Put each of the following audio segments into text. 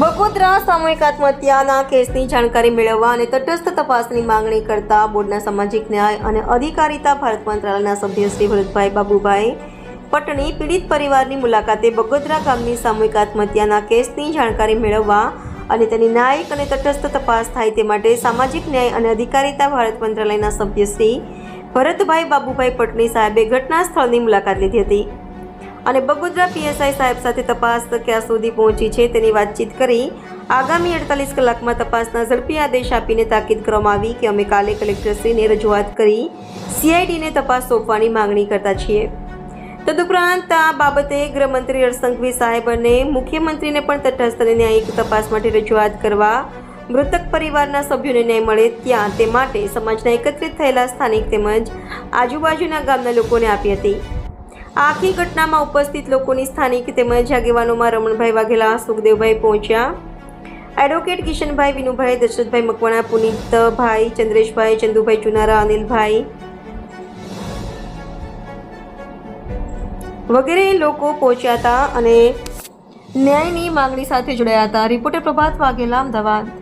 બગોદરા સામૂહિક આત્મહત્યાના કેસની જાણકારી મેળવવા અને તટસ્થ તપાસની માંગણી કરતા બોર્ડના સામાજિક ન્યાય અને અધિકારીતા ભારત મંત્રાલયના સભ્ય શ્રી ભરતભાઈ બાબુભાઈ પટણી પીડિત પરિવારની મુલાકાતે બગોદરા ગામની સામૂહિક આત્મહત્યાના કેસની જાણકારી મેળવવા અને તેની ન્યાયિક અને તટસ્થ તપાસ થાય તે માટે સામાજિક ન્યાય અને અધિકારીતા ભારત મંત્રાલયના સભ્ય શ્રી ભરતભાઈ બાબુભાઈ પટણી સાહેબે ઘટના સ્થળની મુલાકાત લીધી હતી. અને બગોદરા પીએસઆઈ સાહેબ સાથે તપાસ ક્યાં સુધી પહોંચી છે તેની વાતચીત કરી આગામી અડતાલીસ કલાકમાં તપાસના ઝડપી આદેશ આપીને તાકીદ કરવામાં આવી કે અમે કાલે કલેક્ટરશ્રીને રજૂઆત કરી સીઆઈડીને તપાસ સોંપવાની માંગણી કરતા છીએ. તદુપરાંત આ બાબતે ગૃહમંત્રી હરસંઘવી સાહેબ અને મુખ્યમંત્રીને પણ તટસ્થ ન્યાયિક તપાસ માટે રજૂઆત કરવા મૃતક પરિવારના સભ્યોને ન્યાય મળે ત્યાં તે માટે સમાજના એકત્રિત થયેલા સ્થાનિક તેમજ આજુબાજુના ગામના લોકોને આપી હતી. આખી ઘટનામાં ઉપસ્થિત લોકોની સ્થાનિક તેમજ આગેવાનોમાં રમણભાઈ વાઘેલા, સુખદેવભાઈ પહોંચ્યા. એડવોકેટ કિશનભાઈ, વિનુભાઈ, દશરથભાઈ મકવાણા, પુનિતભાઈ, ચંદ્રેશભાઈ, ચંદુભાઈ ચુનારા, અનિલભાઈ વગેરે લોકો પહોંચ્યા હતા અને ન્યાયની માંગણી સાથે જોડાયા હતા. રિપોર્ટર પ્રભાત વાઘેલા, અમદાવાદ.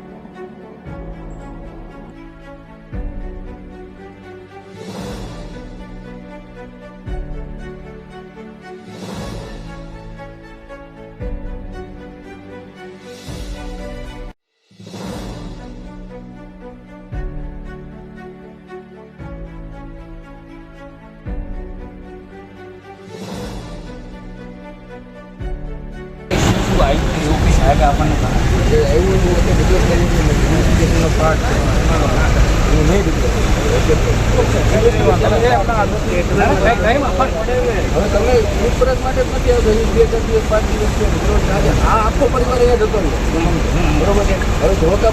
એવું આપણને આવ્યું એટલે બધું પાર્ટ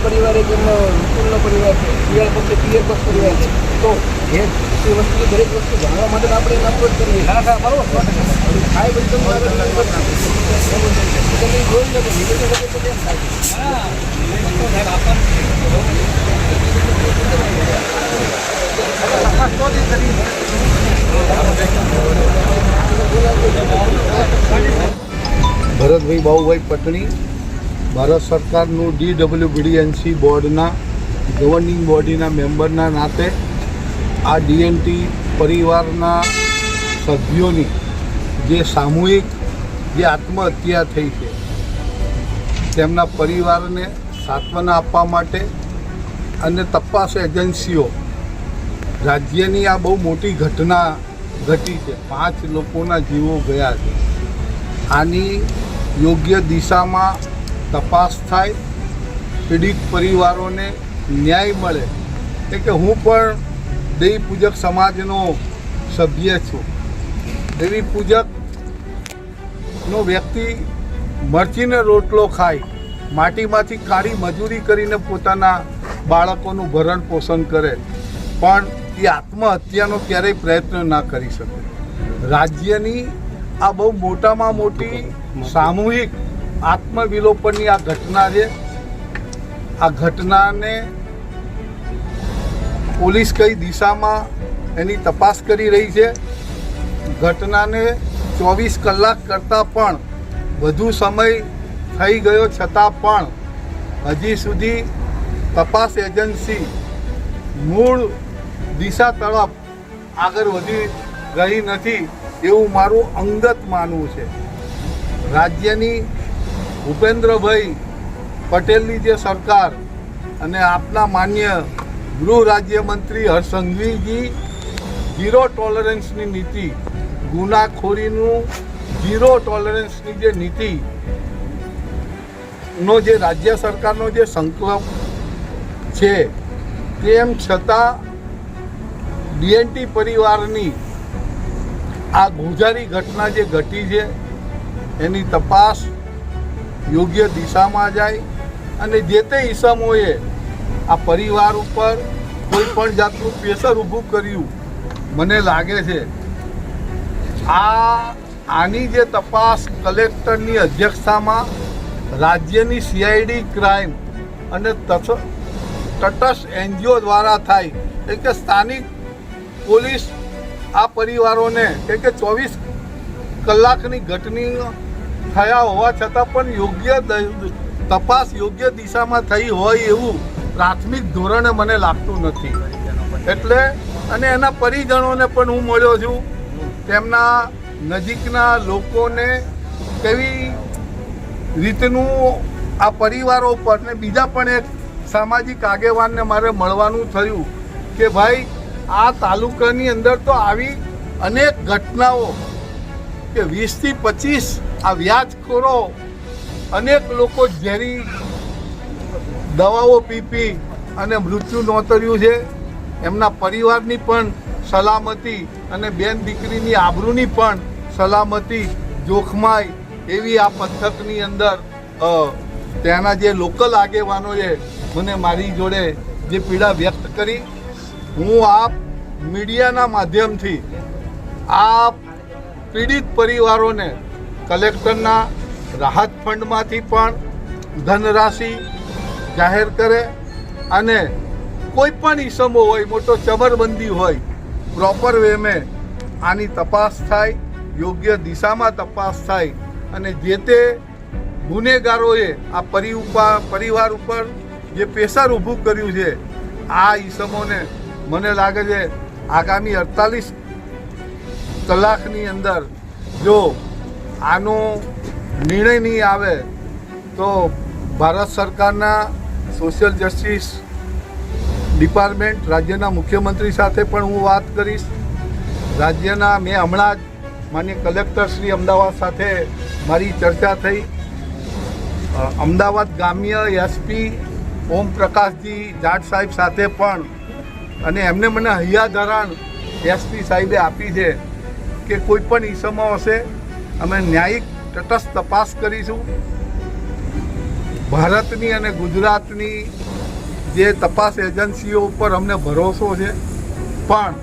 પરિવાર એક એમનો વિપુલનો પરિવાર છે શિયાળ પક્ષે પિયર પક્ષ પરિવાર છે તો એ વસ્તુ દરેક વસ્તુ જાણવા માટે આપણે એને કરીએ ના બધું તમે જોઈ લો કે થાય ભરતભાઈ બાહુભાઈ પટણી. ભારત સરકારનું ડીડબ્લ્યુબીડીએનસી બોર્ડના ગવર્નિંગ બોડીના મેમ્બરના નાતે આ ડીએનટી પરિવારના સભ્યોની જે સામૂહિક જે આત્મહત્યા થઈ છે, તેમના પરિવારને સાંત્વના આપવા માટે અને તપાસ એજન્સીઓ, રાજ્યની આ બહુ મોટી ઘટના ઘટી છે. પાંચ લોકોના જીવો ગયા છે. આની યોગ્ય દિશામાં તપાસ થાય, પીડિત પરિવારોને ન્યાય મળે. એટલે કે હું પણ દેવી પૂજક સમાજનો સભ્ય છું. દેવી પૂજકનો વ્યક્તિ મરચીને રોટલો ખાય, માટીમાંથી કાળી મજૂરી કરીને પોતાના બાળકોનું ભરણ પોષણ કરે, પણ એ આત્મહત્યાનો ક્યારેય પ્રયત્ન ના કરી શકે. રાજ્યની આ બહુ મોટામાં મોટી સામૂહિક આત્મવિલોપનની આ ઘટના છે. આ ઘટનાને પોલીસ કઈ દિશામાં એની તપાસ કરી રહી છે. ઘટનાને ચોવીસ કલાક કરતાં પણ વધુ સમય થઈ ગયો છતાં પણ હજી સુધી તપાસ એજન્સી મૂળ દિશા તરફ આગળ વધી રહી નથી એવું મારું અંગત માનવું છે. રાજ્યની ભૂપેન્દ્રભાઈ પટેલની જે સરકાર અને આપના માન્ય ગૃહ રાજ્યમંત્રી હરસંઘવીજી, ઝીરો ટોલરન્સની નીતિ, ગુનાખોરીનું ઝીરો ટોલરન્સની જે નીતિ, નો જે રાજ્ય સરકારનો જે સંકલ્પ છે, તેમ છતાં ડીએનટી પરિવારની આ ગુજારી ઘટના જે ઘટી છે એની તપાસ યોગ્ય દિશામાં જાય અને જે તે ઈસમોએ આ પરિવાર ઉપર કોઈ પણ જાતનું પ્રેશર ઊભું કર્યું, મને લાગે છે. આ, આની જે તપાસ કલેક્ટરની અધ્યક્ષતામાં રાજ્યની સીઆઈડી ક્રાઇમ અને તટસ્થ એનજીઓ દ્વારા થાય એટલે કે સ્થાનિક પોલીસ આ પરિવારોને કે ચોવીસ કલાકની ઘટની થયા હોવા છતાં પણ યોગ્ય તપાસ યોગ્ય દિશામાં થઈ હોય એવું પ્રાથમિક ધોરણે મને લાગતું નથી. એટલે અને એના પરિજનોને પણ હું મળ્યો છું. તેમના નજીકના લોકોને કેવી રીતનું આ પરિવારો પર ને બીજા પણ એક સામાજિક આગેવાનને મારે મળવાનું થયું કે ભાઈ, આ તાલુકાની અંદર તો આવી અનેક ઘટનાઓ કે વીસથી પચીસ આ વ્યાજખોરો અનેક લોકો ઝેરી દવાઓ પી પી અને મૃત્યુ નોતર્યું છે. એમના પરિવારની પણ સલામતી અને બેન દીકરીની આબરૂની પણ સલામતી જોખમાય એવી આ પંથકની અંદર ત્યાંના જે લોકલ આગેવાનોએ મને મારી જોડે જે પીડા વ્યક્ત કરી. હું આ મીડિયાના માધ્યમથી આ પીડિત પરિવારોને કલેક્ટરના રાહત ફંડમાંથી પણ ધનરાશિ જાહેર કરે અને કોઈ પણ ઈસમો હોય, મોટો ચમરબંધી હોય પ્રોપર વેમે આની તપાસ થાય, યોગ્ય દિશામાં તપાસ થાય અને જે તે ગુનેગારોએ આ પરી પરિવાર ઉપર જે પ્રેશર ઊભું કર્યું છે, આ ઈસમોને મને લાગે છે આગામી અડતાલીસ કલાકની અંદર જો આનો નિર્ણય નહીં આવે તો ભારત સરકારના સોશિયલ જસ્ટિસ ડિપાર્ટમેન્ટ રાજ્યના મુખ્યમંત્રી સાથે પણ હું વાત કરીશ. રાજ્યના મેં હમણાં જ માન્ય કલેક્ટર શ્રી અમદાવાદ સાથે મારી ચર્ચા થઈ. અમદાવાદ ગ્રામ્ય એસપી ઓમ પ્રકાશજી જાટ સાહેબ સાથે પણ અને એમને મને હૈયાધારણ એસપી સાહેબે આપી છે કે કોઈ પણ ઈસમો હશે અમે ન્યાયિક તટસ્થ તપાસ કરીશું. ભારતની અને ગુજરાતની જે તપાસ એજન્સીઓ ઉપર અમને ભરોસો છે. પણ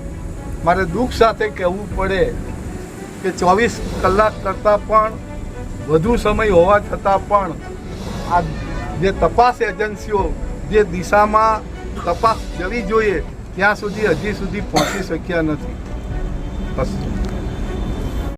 મારે દુઃખ સાથે કહેવું પડે કે ચોવીસ કલાક કરતાં પણ વધુ સમય હોવા છતાં પણ આ જે તપાસ એજન્સીઓ જે દિશામાં તપાસ જવી જોઈએ, ત્યાં સુધી હજી સુધી પહોંચી શક્યા નથી. બસ.